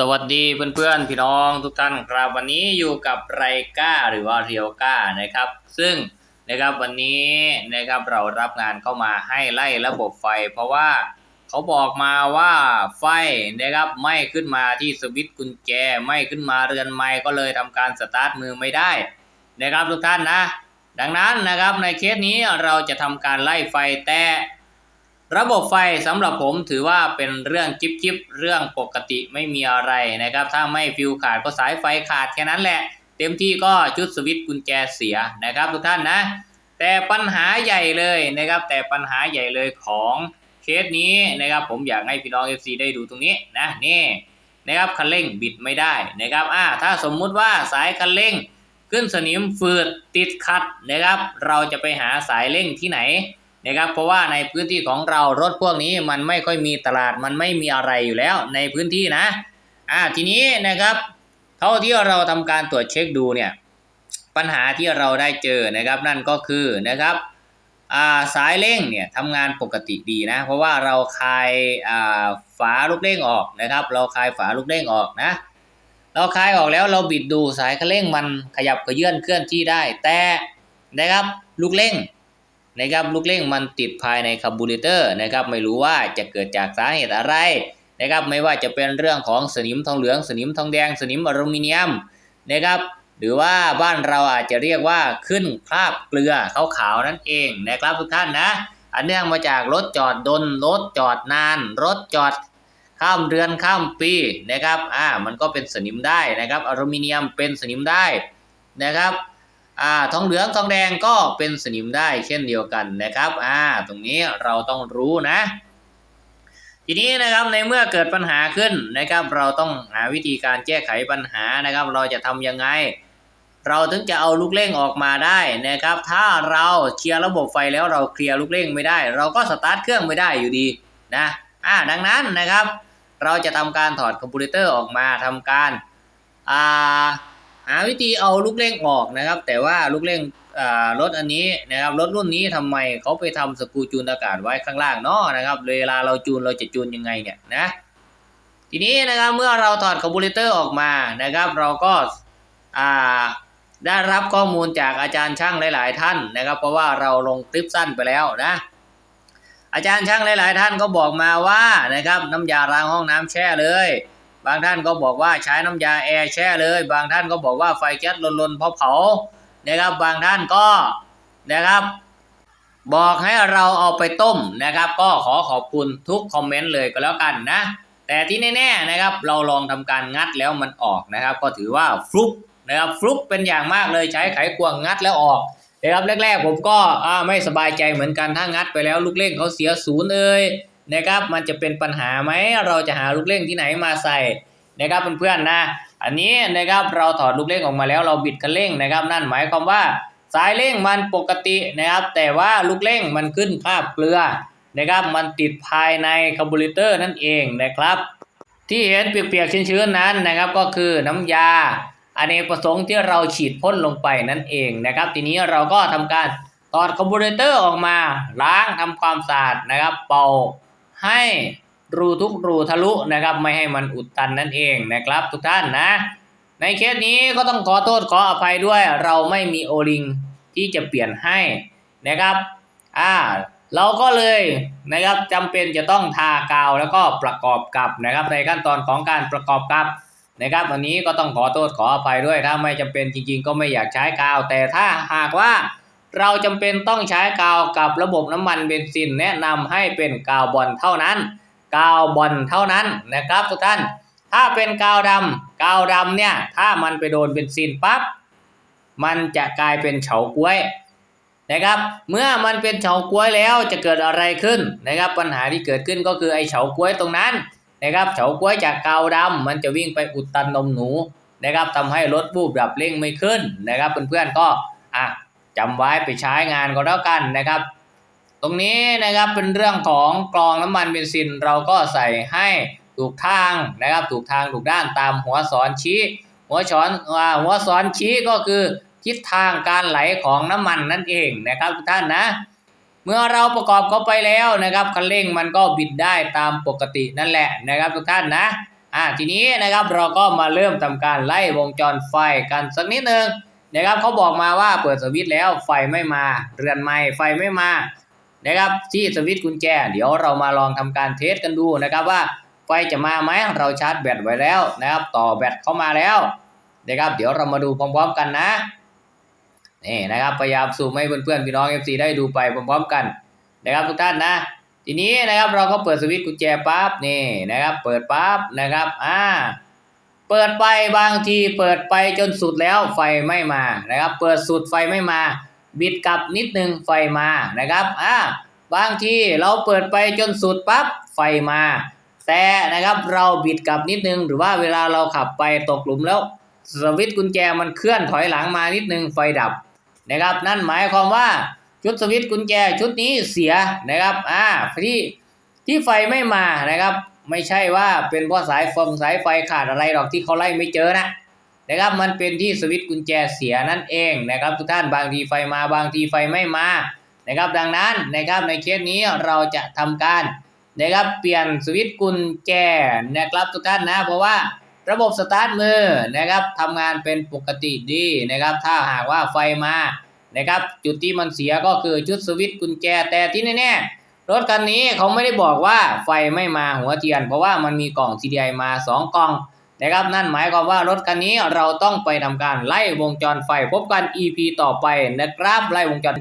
สวัสดีเพื่อนๆพี่น้องทุกท่านครับวันนี้อยู่กับไรก้าหรือว่าเรียวก้านะครับ ซึ่งนะครับวันนี้นะครับเรารับงานเข้ามาให้ไล่ระบบไฟ เพราะว่าเขาบอกมาว่าไฟนะครับไม่ขึ้นมาที่สวิตช์กุญแจไม่ขึ้นมาเรือนไม้ก็เลยทำการสตาร์ทมือไม่ได้นะครับทุกท่านนะ ดังนั้นนะครับในเคสนี้เราจะทำการไล่ไฟแต่ ระบบไฟสำหรับผมถือว่าเป็นเรื่องจิบจิบเรื่องปกติไม่มีอะไรนะครับ ถ้าไม่ฟิวขาดก็สายไฟขาดแค่นั้นแหละ เต็มที่ก็ชุดสวิตช์กุญแจเสียนะครับทุกท่านนะ แต่ปัญหาใหญ่เลยนะครับ แต่ปัญหาใหญ่เลยของเคสนี้นะครับ ผมอยากให้พี่น้อง FC ได้ดูตรงนี้นะนี่นะครับคันเร่งบิดไม่ได้นะครับอ่าถ้าสมมุติว่าสายคันเร่งขึ้นสนิมฝืดติดขัดนะครับ เราจะไปหาสายเร่งที่ไหน นะครับเพราะว่าในพื้นที่ของเรารถพวกนี้มันไม่ค่อยมีตลาดมันไม่มีอะไรอยู่แล้วในพื้นที่นะอ่าทีนี้นะครับเท่าที่เราทำการตรวจเช็คดูเนี่ยปัญหาที่เราได้เจอนะครับนั่นก็คือนะครับอ่าสายเร่งเนี่ยทำงานปกติดีนะ เพราะว่าเราคลายอ่าฝาลูกเร่งออกนะครับ เราคลายฝาลูกเร่งออกนะ เราคลายออกแล้วเราบิดดูสายคันเร่งมันขยับกระเยื่อนเคลื่อนที่ได้ แต่นะครับลูกเร่ง นะครับลูกเร่งมันติดภายในคาร์บูเรเตอร์นะครับไม่รู้ว่าจะเกิดจากสาเหตุอะไรนะครับไม่ว่าจะเป็นเรื่องของสนิมทองเหลือง สนิมทองแดง สนิมอลูมิเนียมนะครับหรือว่าบ้านเราอาจจะเรียกว่าขึ้นคราบเกลือขาวๆนั่นเองนะครับทุกท่านนะ อันเนื่องมาจากรถจอดดนรถจอดนาน รถจอดข้ามเดือนข้ามปีนะครับอ่ามันก็เป็นสนิมได้นะครับอลูมิเนียมเป็นสนิมได้นะครับ อ่าทองเหลืองทองแดงก็เป็นสนิมได้เช่นเดียวกันนะครับอ่าตรงนี้เราต้องรู้นะ ทีนี้นะครับในเมื่อเกิดปัญหาขึ้นนะครับ เราต้องหาวิธีการแก้ไขปัญหานะครับ เราจะทำยังไง เราถึงจะเอาลูกเร่งออกมาได้นะครับ ถ้าเราเคลียร์ระบบไฟแล้วเราเคลียร์ลูกเร่งไม่ได้ เราก็สตาร์ทเครื่องไม่ได้อยู่ดีนะอ่าดังนั้นนะครับ เราจะทำการถอดคอมพิวเตอร์ออกมาทำการอ่า หาวิธีเอาลูกเร่งออกนะครับ แต่ว่าลูกเร่งรถอันนี้นะครับรถรุ่นนี้ทำไมเขาไปทำสกูจูนอากาศไว้ข้างล่างเนาะนะครับเวลาเราจูนเราจะจูนยังไงเนี่ยนะทีนี้นะครับเมื่อเราถอดคาร์บูเรเตอร์ออกมานะครับ เราก็าได้รับข้อมูลจากอาจารย์ช่างหลาย ๆ ท่านนะครับ เพราะว่าเราลงคลิปสั้นไปแล้วนะ อาจารย์ช่างหลาย ๆ ท่านก็บอกมาว่านะครับน้ำยาล้างห้องน้ำแช่เลย บางท่านก็บอกว่าใช้น้ำยาแอร์แช่เลย บางท่านก็บอกว่าไฟแก๊สลนๆเพราะเผานะครับ บางท่านก็นะครับ บอกให้เราเอาไปต้มนะครับ ก็ขอขอบคุณทุกคอมเมนต์เลยก็แล้วกันนะ แต่ที่แน่ๆนะครับ เราลองทำการงัดแล้วมันออกนะครับ ก็ถือว่าฟลุกนะครับฟลุกเป็นอย่างมากเลยใช้ไขควงงัดแล้วออกนะครับแรกๆผมก็ไม่สบายใจเหมือนกันถ้างัดไปแล้วลูกเร่งเขาเสียศูนย์เอ่ย นะครับ มันจะเป็นปัญหาไหมเราจะหาลูกเร่งที่ไหนมาใส่นะครับเพื่อนๆนะ อันนี้นะครับเราถอดลูกเร่งออกมาแล้วเราบิดคันเร่งนะครับ นั่นหมายความว่าสายเร่งมันปกตินะครับ แต่ว่าลูกเร่งมันขึ้นคราบเกลือนะครับ มันติดภายในคาร์บูเรเตอร์นั่นเองนะครับ ที่เห็นเปียกๆชื้นๆนั้นนะครับ ก็คือน้ำยาอเนกประสงค์ที่เราฉีดพ่นลงไปนั่นเองนะครับ ทีนี้เราก็ทำการถอดคาร์บูเรเตอร์ออกมาล้างทำความสะอาดนะครับ เป่า ให้รูทุกรูทะลุนะครับ ไม่ให้มันอุดตันนั่นเองนะครับ ทุกท่านนะ ในเคสนี้ก็ต้องขอโทษขออภัยด้วย เราไม่มีโอลิงที่จะเปลี่ยนให้นะครับอ่าเราก็เลยนะครับจำเป็นจะต้องทากาวแล้วก็ประกอบกับนะครับ ในขั้นตอนของการประกอบกับนะครับวันนี้ก็ต้องขอโทษขออภัยด้วยถ้าไม่จำเป็นจริง ๆ ก็ไม่อยากใช้กาว แต่ถ้าหากว่า เราจำเป็นต้องใช้กาวกับระบบน้ำมันเบนซินแนะนำให้เป็นกาวบอลเท่านั้น กาวบอลเท่านั้นนะครับทุกท่าน ถ้าเป็นกาวดำกาวดำเนี่ยถ้ามันไปโดนเบนซินปั๊บมันจะกลายเป็นเฉาก้วยนะครับ เมื่อมันเป็นเฉาก้วยแล้วจะเกิดอะไรขึ้นนะครับ ปัญหาที่เกิดขึ้นก็คือไอ้เฉาก้วยตรงนั้นนะครับเฉาก้วยจากกาวดำมันจะวิ่งไปอุดตันนมหนูนะครับทำให้รถบูบดับเร่งไม่ขึ้นนะครับเพื่อนๆก็อะ จำไว้ไปใช้งานก็แล้วกันนะครับ ตรงนี้นะครับเป็นเรื่องของกรองน้ำมันเบนซินเราก็ใส่ให้ถูกทางนะครับ ถูกทางถูกด้านตามหัวสอนชี้ หัวช้อนอ่าหัวสอนชี้ก็คือทิศทางการไหลของน้ำมันนั่นเองนะครับทุกท่านนะ เมื่อเราประกอบเข้าไปแล้วนะครับคันเร่งมันก็บิดได้ตามปกตินั่นแหละนะครับทุกท่านนะอ่าทีนี้นะครับเราก็มาเริ่มทำการไล่วงจรไฟกันสักนิดนึง นะครับเขาบอกมาว่าเปิดสวิตช์แล้วไฟไม่มาเรือนไม้ไฟไม่มานะครับที่สวิตช์กุญแจ เดี๋ยวเรามาลองทำการเทสกันดูนะครับว่าไฟจะมาไหมเราชาร์จแบตไว้แล้วนะครับ ต่อแบตเข้ามาแล้วนะครับ เดี๋ยวเรามาดูพร้อมๆกันนะนี่นะครับพยายามซูมให้เพื่อนๆพี่น้อง FC ได้ดูไปพร้อมๆกันนะครับทุกท่านนะ ทีนี้นะครับเราก็เปิดสวิตช์กุญแจปั๊บนี่นะครับ เปิดปั๊บนะครับอ่า เปิดไปบางทีเปิดไปจนสุดแล้วไฟไม่มานะครับ เปิดสุดไฟไม่มา บิดกลับนิดนึงไฟมานะครับอ่าบางทีเราเปิดไปจนสุดปั๊บไฟมา แต่นะครับเราบิดกลับนิดนึง หรือว่าเวลาเราขับไปตกหลุมแล้วสวิตช์กุญแจมันเคลื่อนถอยหลังมานิดนึงไฟดับนะครับ นั่นหมายความว่าชุดสวิตช์กุญแจชุดนี้เสียนะครับอ่าที่ที่ไฟไม่มานะครับ ไม่ใช่ว่าเป็นเพราะสายฟงสายไฟขาดอะไรหรอกที่เขาไล่ไม่เจอนะนะครับมันเป็นที่สวิตช์กุญแจเสียนั่นเองนะครับทุกท่านบางทีไฟมาบางทีไฟไม่มานะครับดังนั้นนะครับในเคสนี้เราจะทำการนะครับเปลี่ยนสวิตช์กุญแจนะครับทุกท่านนะเพราะว่าระบบสตาร์ทมือนะครับทำงานเป็นปกติดีนะครับถ้าหากว่าไฟมานะครับจุดที่มันเสียก็คือชุดสวิตช์กุญแจแต่ที่แน่ๆ รถคันนี้เขาไม่ได้บอกว่าไฟไม่มาหัวเทียน เพราะว่ามันมีกล่อง CDI มา 2 กล่องนะครับนั่นหมายความว่ารถคันนี้เราต้องไปทำการไล่วงจรไฟพบกัน EP ต่อไปนะครับไล่วงจร